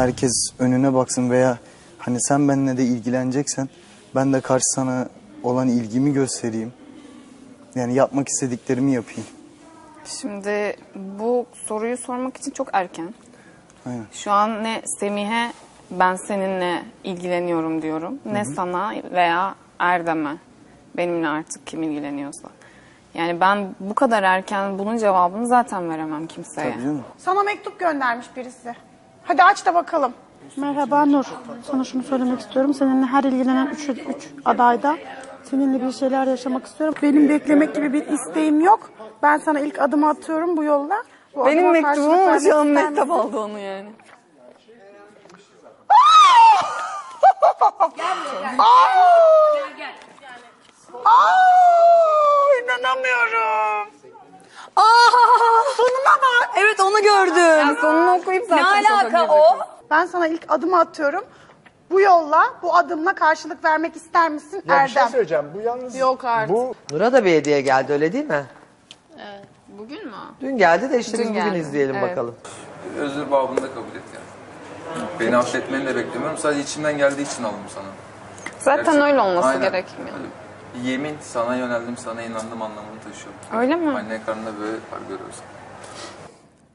herkes önüne baksın veya hani sen benimle de ilgileneceksen ben de karşı sana olan ilgimi göstereyim. Yani yapmak istediklerimi yapayım. Şimdi bu soruyu sormak için çok erken. Aynen. Şu an ne Semih'e ben seninle ilgileniyorum diyorum. Ne sana veya Erdem'e benimle artık kim ilgileniyorsa. Yani ben bu kadar erken bunun cevabını zaten veremem kimseye. Tabii canım. Sana mektup göndermiş birisi. Hadi aç da bakalım. Merhaba Nur. Sana şunu söylemek istiyorum. Seninle her ilgilenen üç, üç adayda seninle bir şeyler yaşamak istiyorum. Benim beklemek gibi bir isteğim yok. Ben sana ilk adımı atıyorum bu yolla. Bu Benim adıma mektubum karşılık ama vermek şu an ister mektep misin? aldı onu yani. Aa, inanamıyorum. Sonuna bak. Evet onu gördüm. Ya sonunu okuyup zaten Ne alaka o? Ben sana ilk adımı atıyorum. Bu yolla, bu adımla karşılık vermek ister misin Ya bir şey Erdem? söyleyeceğim. Bu yalnız Yok artık. bu Nur'a da bir hediye geldi öyle değil mi? Bugün mü? Dün geldi de işte biz bugün geldi, izleyelim evet. bakalım. Özür babında kabul et yani. Beni affetmeni de beklemiyorum. Sadece içimden geldiği için aldım sana. Zaten Gerçekten. öyle olması Aynen. gerekmiyor. Öyle. Yemin sana yöneldim, sana inandım anlamını taşıyor. Öyle mi? Anne karnında böyle var görüyoruz.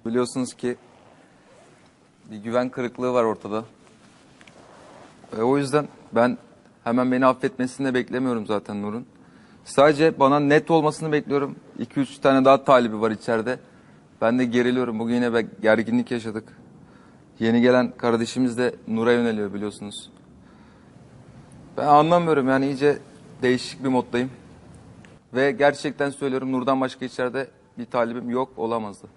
Biliyorsunuz ki bir güven kırıklığı var ortada. E, o yüzden ben hemen beni affetmesini de beklemiyorum zaten Nur'un. Sadece bana net olmasını bekliyorum. 2-3 tane daha talibi var içeride. Ben de geriliyorum. Bugün yine bir gerginlik yaşadık. Yeni gelen kardeşimiz de Nur'a yöneliyor biliyorsunuz. Ben anlamıyorum yani iyice değişik bir moddayım. Ve gerçekten söylüyorum Nur'dan başka içeride bir talibim yok olamazdı.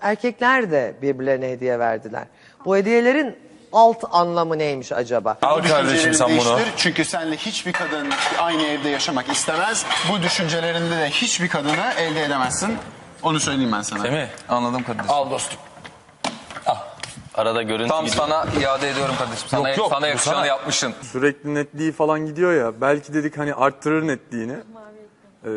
Erkekler de birbirlerine hediye verdiler. Bu hediyelerin alt anlamı neymiş acaba? Al kardeşim sen bunu. değiştir. Çünkü seninle hiçbir kadın aynı evde yaşamak istemez. Bu düşüncelerinde de hiçbir kadını elde edemezsin. Onu söyleyeyim ben sana. Değil mi? Anladım kardeşim. Al dostum. Arada görüntü Tam gidiyor. sana iade ediyorum kardeşim. Sana, Yok, yok, sana bu yakışanı sana. yapmışsın. Sürekli netliği falan gidiyor ya. Belki dedik hani arttırır netliğini. Ee,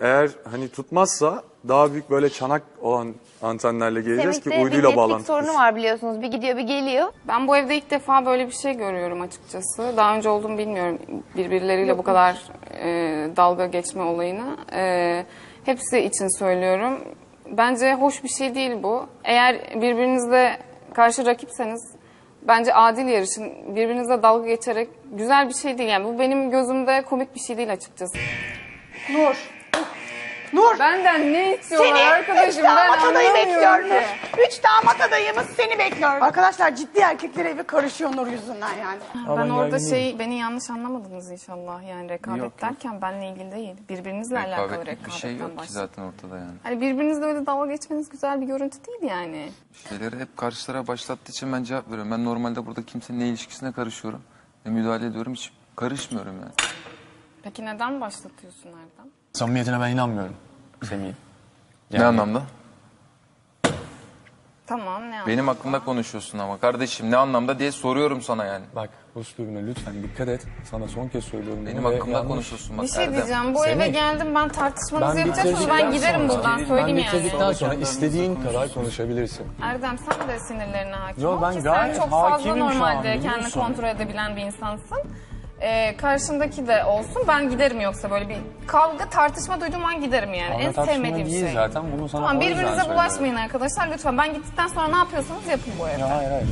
eğer hani tutmazsa daha büyük böyle çanak olan antenlerle geleceğiz ki Semih'te bir uyduyla netlik bağlantı. sorunu var biliyorsunuz. Bir gidiyor bir geliyor. Ben bu evde ilk defa böyle bir şey görüyorum açıkçası. Daha önce olduğumu bilmiyorum birbirleriyle bu kadar e, dalga geçme olayını. E, hepsi için söylüyorum. Bence hoş bir şey değil bu. Eğer birbirinizle karşı rakipseniz bence adil yarışın. Birbirinizle dalga geçerek güzel bir şey değil. Yani bu benim gözümde komik bir şey değil açıkçası. Nur. Nur. Benden ne istiyorlar Seni arkadaşım ben damat adayı anlamıyorum bekliyor ki. Nur. Üç damat adayımız seni bekliyor. Arkadaşlar ciddi erkekler evi karışıyor Nur yüzünden yani. Ben orada şey beni yanlış anlamadınız inşallah. Yani rekabet Yok, yok. derken benle ilgili değil. Birbirinizle alakalı Rekabetlik rekabetten bir şey yok ki bahsediyorum. zaten ortada yani. Hani birbirinizle öyle dalga geçmeniz güzel bir görüntü değil yani. Şeyleri hep karşılara başlattığı için ben cevap veriyorum. Ben normalde burada kimsenin ne ilişkisine karışıyorum. Ne müdahale ediyorum hiç karışmıyorum yani. Peki neden başlatıyorsun Erdem? Samimiyetine ben inanmıyorum. Semih'in. Ne anlamda? Tamam ne Benim hakkımda konuşuyorsun ama kardeşim ne anlamda diye soruyorum sana yani. Bak üslubuna lütfen dikkat et. Sana son kez söylüyorum. Benim bunu ve hakkımda yanlış- konuşuyorsun bak Bir şey Erdem. diyeceğim. Bu eve geldim ben tartışmanızı Ben yapacaksınız. Ben bitirdikten giderim sonra- buradan söyleyeyim Ben yani. bitirdikten sonra istediğin kadar konuşabilirsin. Erdem sen de sinirlerine hakim Yo, ol ben ki gayet sen çok fazla hakimim şu an, normalde biliyorsun. kendini kontrol edebilen bir insansın. Ee, karşındaki de olsun ben giderim yoksa böyle bir kavga tartışma duyduğum an giderim yani. Kavga en tartışma sevmediğim değil şey. zaten. Bunu sana Tamam o yüzden birbirinize söylüyorum. bulaşmayın arkadaşlar lütfen. Ben gittikten sonra ne yapıyorsanız yapın bu evde. Ya hayır hayır.